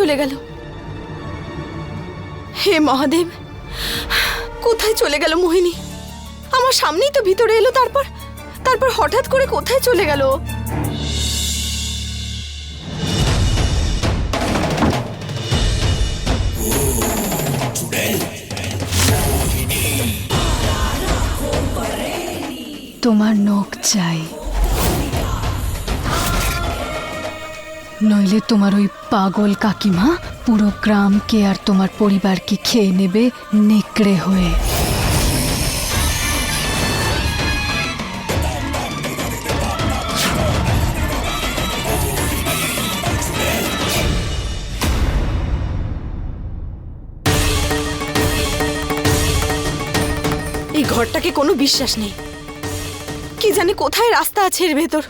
চলে গেল? হে মহাদেব, কোথায় চলে গেল মোহিনী? আমার সামনেই তো ভিতরে এলো, তারপর তারপর হঠাৎ করে কোথায় চলে গেল? তোমার নখ চাই। নইলে তোমার ওই পাগল কাকিমা পুরো গ্রামকে আর তোমার পরিবারকে খেয়ে নেবে নেকড়ে হয়ে। এই ঘরটাকে কোনো বিশ্বাস নেই। কি জানি কোথায় রাস্তা আছে এর ভেতর।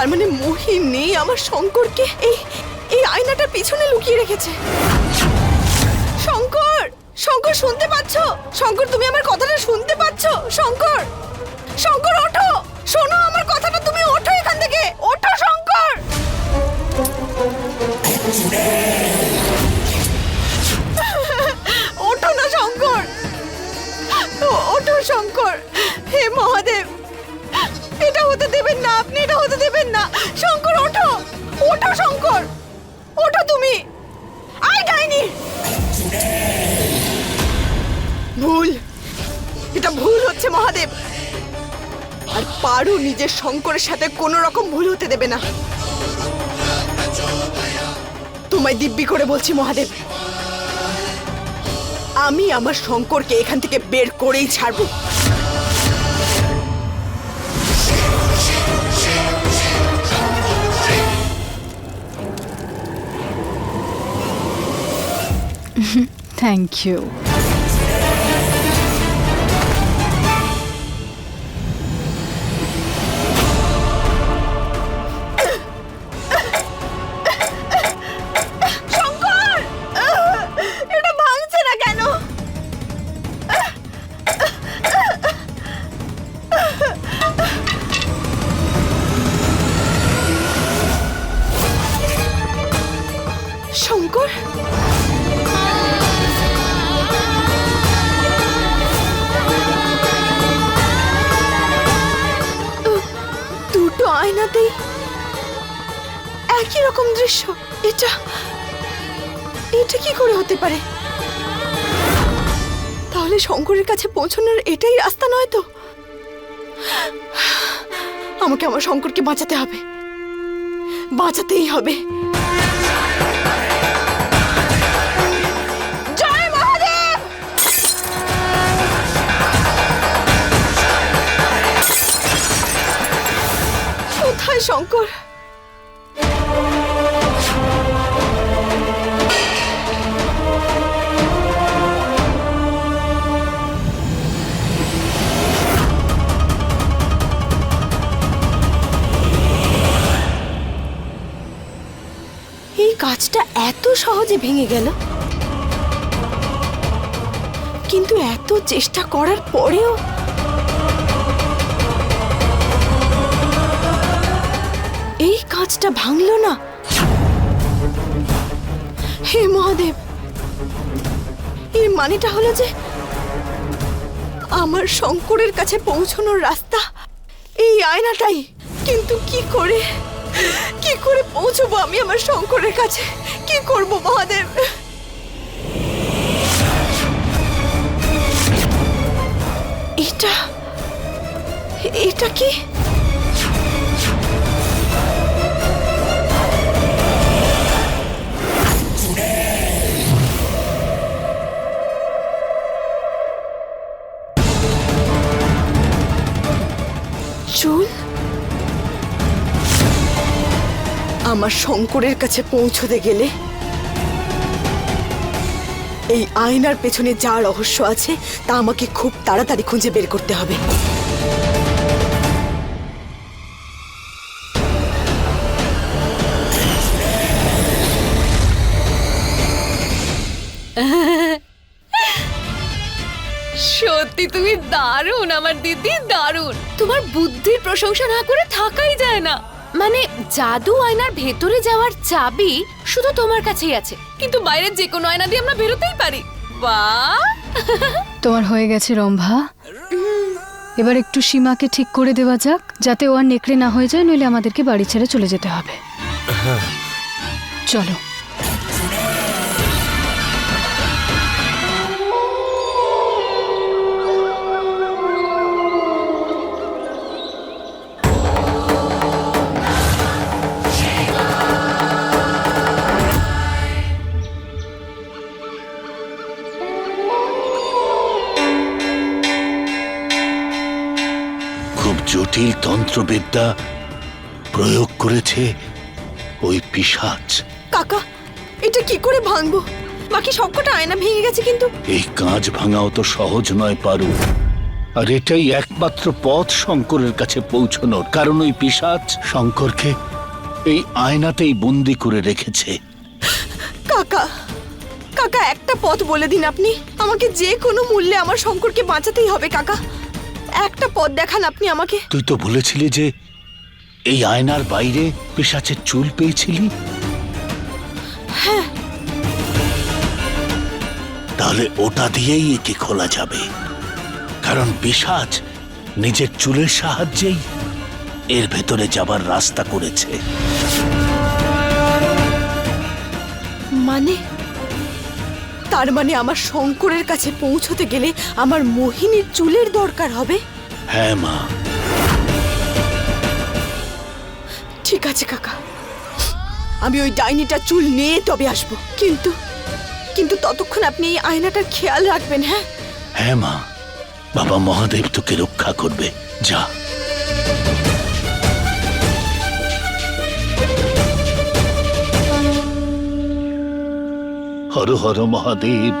তার মানে মোহিনী আমার শঙ্করকে? এই এই আয়নাটার পিছনে লুকিয়ে রেখেছে। শঙ্কর! শঙ্কর, শুনতে পাচ্ছ? শঙ্কর, তুমি আমার কথাটা শুনতে পাচ্ছ? শঙ্কর! শঙ্কর, ওঠো! শোনো, আমার কথাটা তুমি ওঠো এখান থেকে। ওঠো, শঙ্কর! ওঠো না, শঙ্কর! ওঠো, শঙ্কর! হে মহাদেব! এটা হতে দেবেন না, আপনি হতে না। শঙ্কর, ওঠো। ওঠো, শঙ্কর। ওঠো তুমি। আয়, ডাইনি। ভুল। এটা ভুল হচ্ছে, মহাদেব। আর পারু নিজের শঙ্করের সাথে কোনো রকম ভুল হতে দেবে না। তোমায় দিব্যি করে বলছি, মহাদেব। আমি আমার শঙ্করকে এখান থেকে বের করেই ছাড়বো। Thank you. এটাই রাস্তা নয় তো? আমাকে আমার শঙ্করকে বাঁচাতে হবে। বাঁচাতেই হবে। কোথায় শঙ্কর? কাজটা এত সহজে ভেঙে গেল। কিন্তু এত চেষ্টা করার পরেও এই কাজটা ভাঙল না। হে মহাদেব, এর মানেটা হলো যে আমার শঙ্করের কাছে পৌঁছানোর রাস্তা, এই আয়নাটাই। কিন্তু কি করে? করে পৌঁছবো আমি আমার শঙ্করের কাছে। কি করব মহাদেব? এটা এটা কি? আমার শঙ্করের কাছে পৌঁছতে গেলে এই আয়নার পেছনে যা রহস্য আছে, তা আমাকে খুব তাড়াতাড়ি খুঁজে বের করতে হবে। সত্যি তুমি দারুণ আমার দিদি, দারুণ। তোমার বুদ্ধির প্রশংসা না করে থাকাই যায় না। মানে জাদু আয়নার ভেতরে যাওয়ার চাবি শুধু তোমার কাছেই আছে। কিন্তু বাইরের যে কোনো আয়না দিয়ে আমরা বেরোতেই পারি। বাহ! তোমার হয়ে গেছে রম্ভা। এবার একটু সীমাকে ঠিক করে দেওয়া যাক যাতে ও আর নেকড়ে না হয়ে যায় নইলে আমাদেরকে বাড়ি ছেড়ে চলে যেতে হবে। চলো। খুব জটিল তন্ত্রবিদ্যা প্রয়োগ করেছে ওই পিশাচ। কাকা এটা কি করে ভাঙবো? বাকি সবকটা আয়না ভেঙে গেছে কিন্তু। এই কাঁচ ভাঙাও তো সহজ নয় পারু। আর এটাই একমাত্র পথ শঙ্করের কাছে পৌঁছনোর কারণ ওই পিশাচ শঙ্করকে এই আয়নাতেই বন্দি করে রেখেছে। কাকা কাকা একটা পথ বলে দিন আপনি। আমাকে যে কোনো মূল্যে আমার শঙ্করকে বাঁচাতেই হবে কাকা। একটা পথ দেখান আপনি আমাকে। তুই তো বলেছিলি যে এই আয়নার বাইরে পিশাচের চুল পেয়েছিলি? তাহলে ওটা দিয়েই একে খোলা যাবে। কারণ পিশাচ নিজের চুলের সাহায্যেই এর ভেতরে যাবার রাস্তা করেছে। মানে? তার মানে আমার শঙ্করের কাছে পৌঁছতে গেলে আমার মোহিনীর চুলের দরকার হবে? হ্যাঁ মা। ঠিক আছে কাকা। আমি ওই ডাইনিটার চুল নিয়ে তবে আসব। কিন্তু কিন্তু ততক্ষণ আপনি এই আয়নাটার খেয়াল রাখবেন হ্যাঁ? হ্যাঁ মা। বাবা মহাদেব তোকে রক্ষা করবে। যা। হর হর মহাদেব।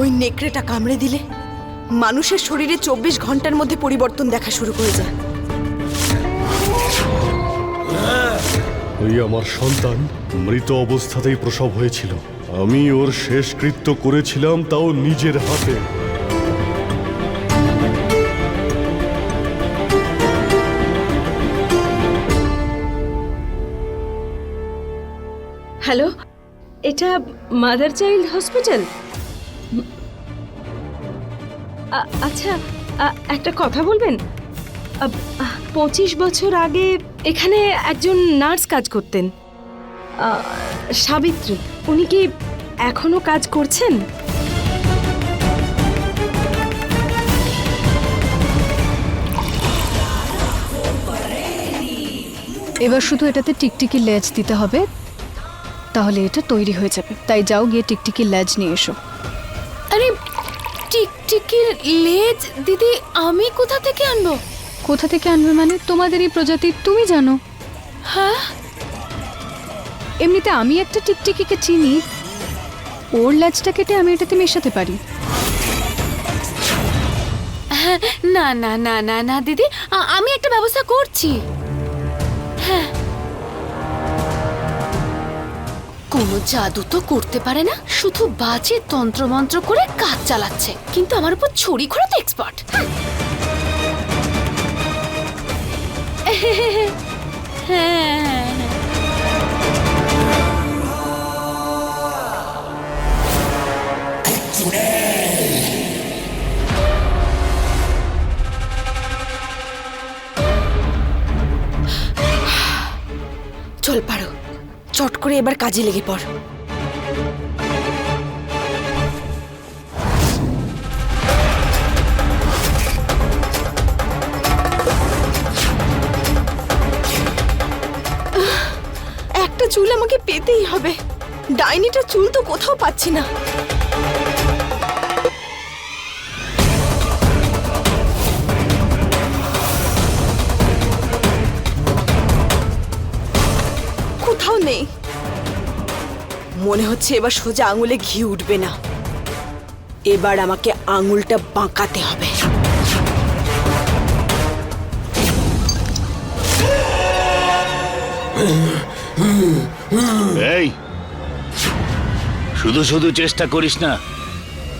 ওই নেকড়েটা কামড়ে দিলে মানুষের শরীরে চব্বিশ ঘণ্টার মধ্যে পরিবর্তন দেখা শুরু করে যায়। ওই আমার সন্তান মৃত অবস্থাতেই প্রসব হয়েছিল। আমি ওর শেষ কৃত্য করেছিলাম, তাও নিজের হাতে। হ্যালো, এটা মাদার চাইল্ড হসপিটাল? আচ্ছা একটা কথা বলবেন? পঁচিশ বছর আগে এখানে একজন নার্স কাজ করতেন। সাবিত্রী। উনি কি এখনও কাজ করছেন? এবার শুধু এটাতে টিকটিকি লেজ দিতে হবে তাহলে এটা তৈরি হয়ে যাবে। তাই যাও গিয়ে টিকটিকি লেজ নিয়ে এসো। আরে টিকটিকির লেজ দিদি আমি কোথা থেকে আনব? কোথা থেকে আনবে মানে? তোমাদের এই প্রজাতি তুমি জানো। হ্যাঁ? এমনিতে আমি একটা টিকটিকিকে চিনি ওর লাজটা কেটে আমি এটাতে মেশাতে পারি। হ্যাঁ, না না না না না দিদি আমি একটা ব্যবস্থা করছি। হ্যাঁ। কোনো জাদু তো করতে পারে না শুধু বাজে তন্ত্রমন্ত্র করে কাজ চালাচ্ছে কিন্তু আমার উপর ছড়ি ঘোরাতে এক্সপার্ট হ্যাঁ। চল পারো। চট করে এবার কাজে লেগে পড়। একটা চুল আমাকে পেতেই হবে। ডাইনিটা চুল তো কোথাও পাচ্ছি না। নেই। মনে হচ্ছে এবার সোজা আঙুলে ঘি উঠবে না। এবার আমাকে আঙুলটা বাঁকাতে হবে। এই শুধু শুধু চেষ্টা করিস না।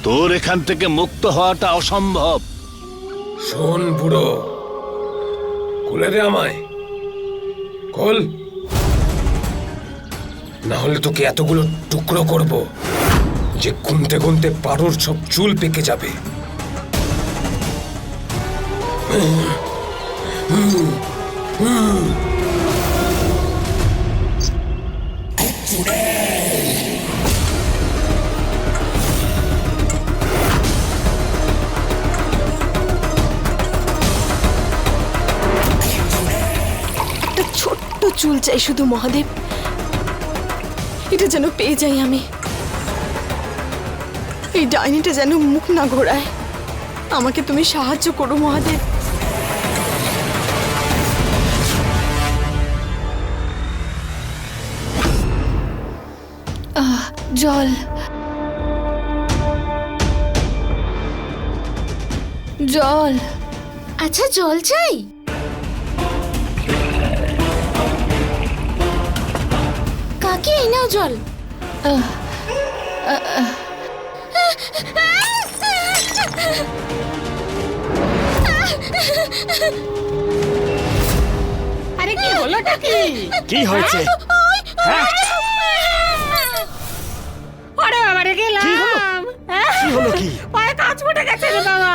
তোর এখান থেকে মুক্ত হওয়াটা অসম্ভব। শোন বুড়ো খুলে দে আমায়। খোল। না হলে তোকে এতগুলো টুকরো করব যে গুনতে গুনতে পারোর সব চুল পেকে যাবে। ছোট্ট চুল চাই শুধু মহাদেব। এটা যেন পেয়ে যাই আমি। এই ডাইনিটা যেন মুখ না ঘোরায়। আমাকে তুমি সাহায্য করো মহাদেব। জল। জল। আচ্ছা জল চাই? নাও জল। আরে কি হলোটা কি? কি হয়েছে? হ্যাঁ। আরে বাবা রে গেলাম। কি হলো? কি পায়ে কাজ ফুটে গেছে রে বাবা।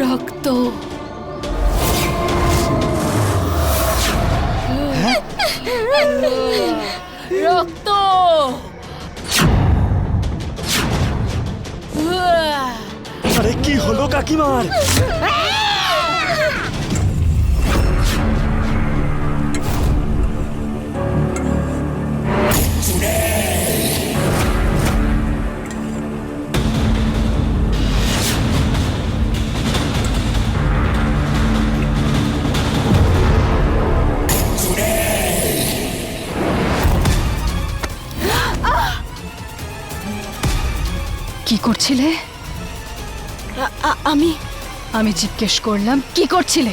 রক্ত রক্ত। আরে কি হলো কাকিমার কি করছিলে? আমি আমি জিজ্ঞেস করলাম কি করছিলে?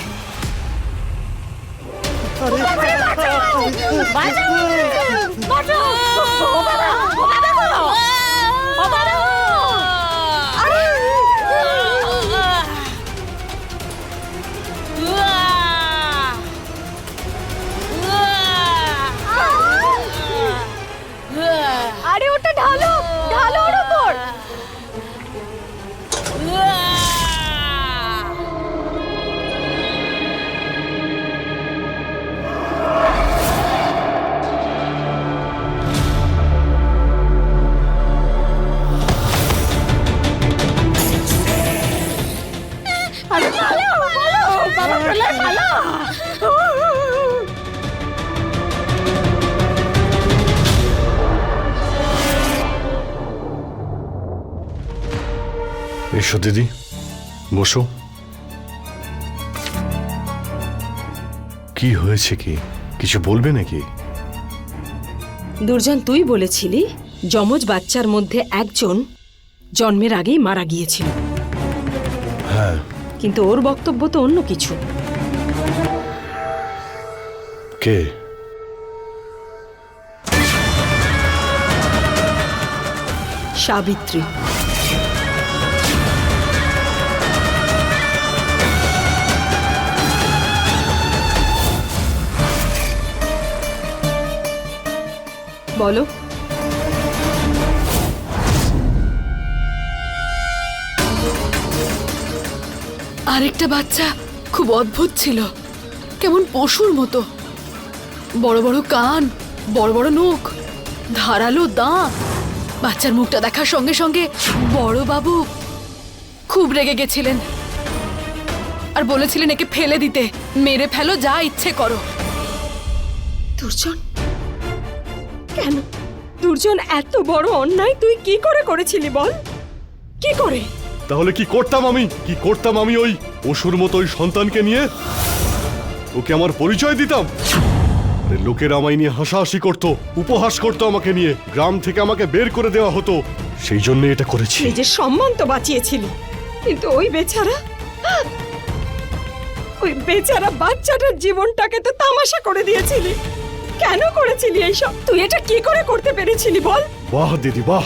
এসো দিদি। বসো। কি হয়েছে কি? কিছু বলবে নাকি? দুর্জন তুই বলেছিলি যমজ বাচ্চার মধ্যে একজন জন্মের আগেই মারা গিয়েছিল। হ্যাঁ। কিন্তু ওর বক্তব্য তো অন্য কিছু। কে? সাবিত্রী। বলো। আরেকটা বাচ্চা খুব অদ্ভুত ছিল। কেমন পশুর মতো। বড় বড় কান, বড় বড় নখ, ধারালো দাঁত বাচ্চার মুখটা দেখার সঙ্গে সঙ্গে বড় বাবু খুব রেগে গেছিলেন। আর বলেছিলেন একে ফেলে দিতে। মেরে ফেলো, যা ইচ্ছে করো। দুর্জন কেন? দুর্জন এত বড় অন্যায় তুই কি করে করেছিলি বল? কি করে? তাহলে কি করতাম আমি? কি করতাম আমি ওই পশুর মতো ওই সন্তানকে নিয়ে? ওকে আমার পরিচয় দিতাম? আরে লোকেরা আমায় নিয়ে হাসাহাসি করত উপহাস করতো আমাকে নিয়ে গ্রাম থেকে আমাকে বের করে দেওয়া হতো। সেই জন্য এটা করেছি। নিজের সম্মান তো বাঁচিয়েছিলি। কিন্তু ওই বেচারা ওই বেচারা বাচ্চাটার জীবনটাকে তো তামাশা করে দিয়েছিলি। কেন করেছিলি এইসব? তুই এটা কি করে করতে পেরেছিলি বল? বাহ, দিদি, বাহ।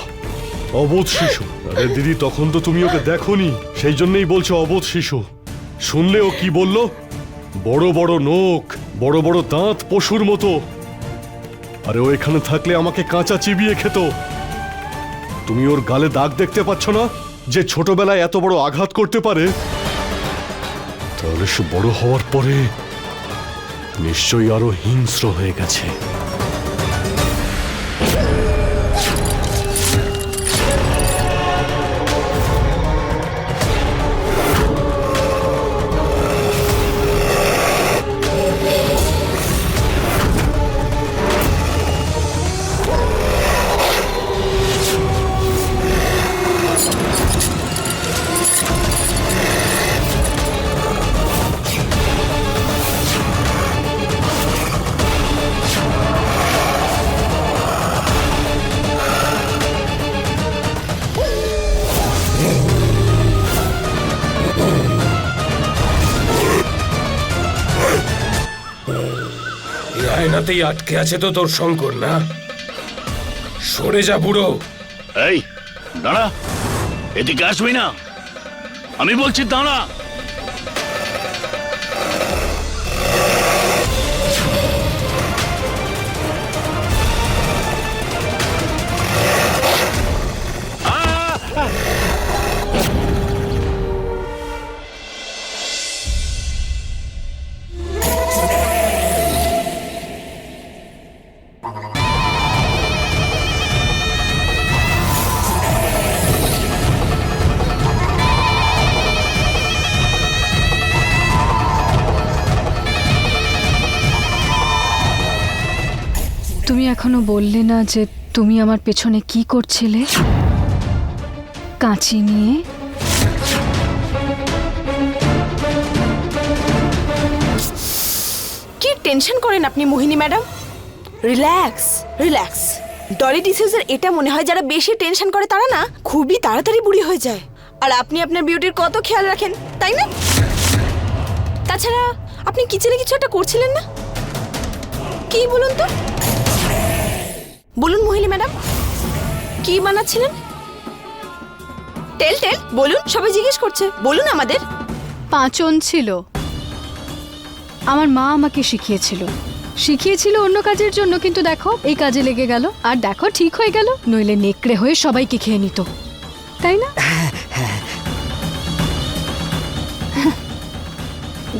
অবোধ শিশু। আরে দিদি, তখন তো তুমি ওকে দেখোনি। সেই জন্যই বলছো অবোধ শিশু। শুনলে ও কি বলল? বড় বড় নোক বড় বড় দাঁত পশুর মতো। আরে ও এখানে থাকলে আমাকে কাঁচা চিবিয়ে খেত। তুমি ওর গালে দাগ দেখতে পাচ্ছ না? যে ছোটবেলায় এত বড় আঘাত করতে পারে? তাহলে সে বড় হওয়ার পরে নিশ্চয়ই আরও হিংস্র হয়ে গেছে। আয়নাতেই আটকে আছে তো তোর শঙ্কর, না? সরে যা বুড়ো। এই, দাঁড়া। এদিকে আসবি না। আমি বলছি দাঁড়া। এখনও বললে না যে তুমি আমার পেছনে কি করছিলে? কাঁচি নিয়ে। কি টেনশন করেন আপনি Mohini madam? Relax relax. Dolly ডিসিউজের এটা মনে হয় যারা বেশি টেনশন করে তারা না খুবই তাড়াতাড়ি বুড়ি হয়ে যায়। আর আপনি আপনার বিউটির কত খেয়াল রাখেন, তাই না? তাছাড়া আপনি কিচেনে কিছু একটা করছিলেন না? কি বলুন তো? বলুন মহিলা ম্যাডাম কি বানাচ্ছিলেন? টেল টেল বলুন সবাই জিজ্ঞেস করছে বলুন আমাদের। পাঁচন ছিল। আমার মা আমাকে শিখিয়েছিল। শিখিয়েছিল অন্য কাজের জন্য কিন্তু দেখো এই কাজে লেগে গেল। আর দেখো ঠিক হয়ে গেল নইলে নেকড়ে হয়ে সবাইকে খেয়ে নিত। তাই না?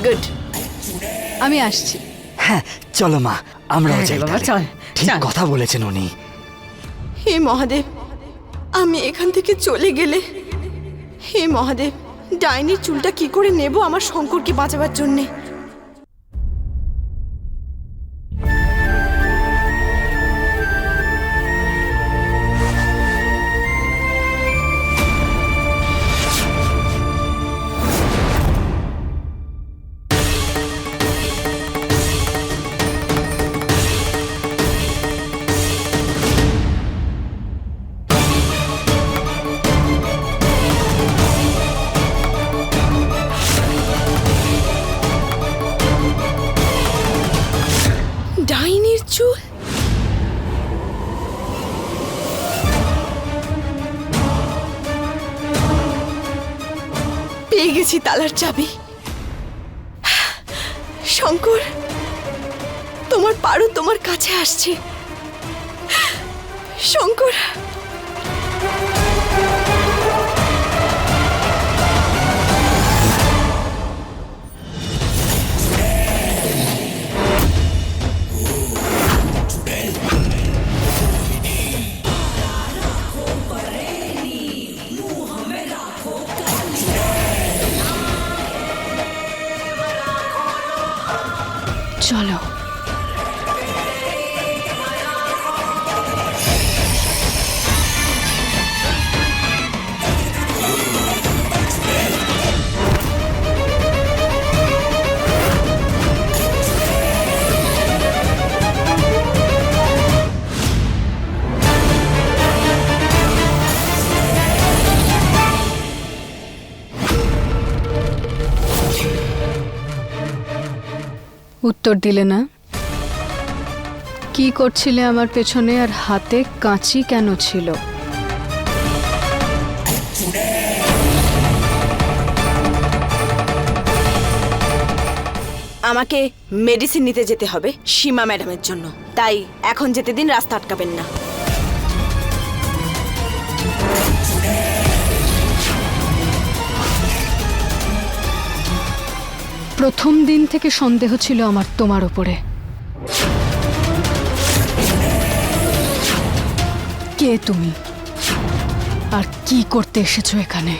গুড আমি আসছি। হ্যাঁ চলো মা আমরাও হ্যাঁ যাই চল, ঠিক। কথা বলেছেন উনি। হে মহাদেব আমি এখান থেকে চলে গেলে। হে মহাদেব ডাইনির চুলটা কি করে নেব আমার শঙ্করকে বাঁচাবার জন্যে? গেছি তালার চাবি। শঙ্কর তোমার পারো তোমার কাছে আসছে। শঙ্কর! উত্তর দিলে না। কি করছিলে আমার পেছনে আর হাতে কাঁচি কেন ছিল? আমাকে মেডিসিন নিতে যেতে হবে সীমা ম্যাডামের জন্য। তাই এখন যেতে দিন রাস্তা আটকাবেন না। প্রথম দিন থেকে সন্দেহ ছিল আমার তোমার ওপরে কে তুমি? আর কি করতে এসেছ এখানে?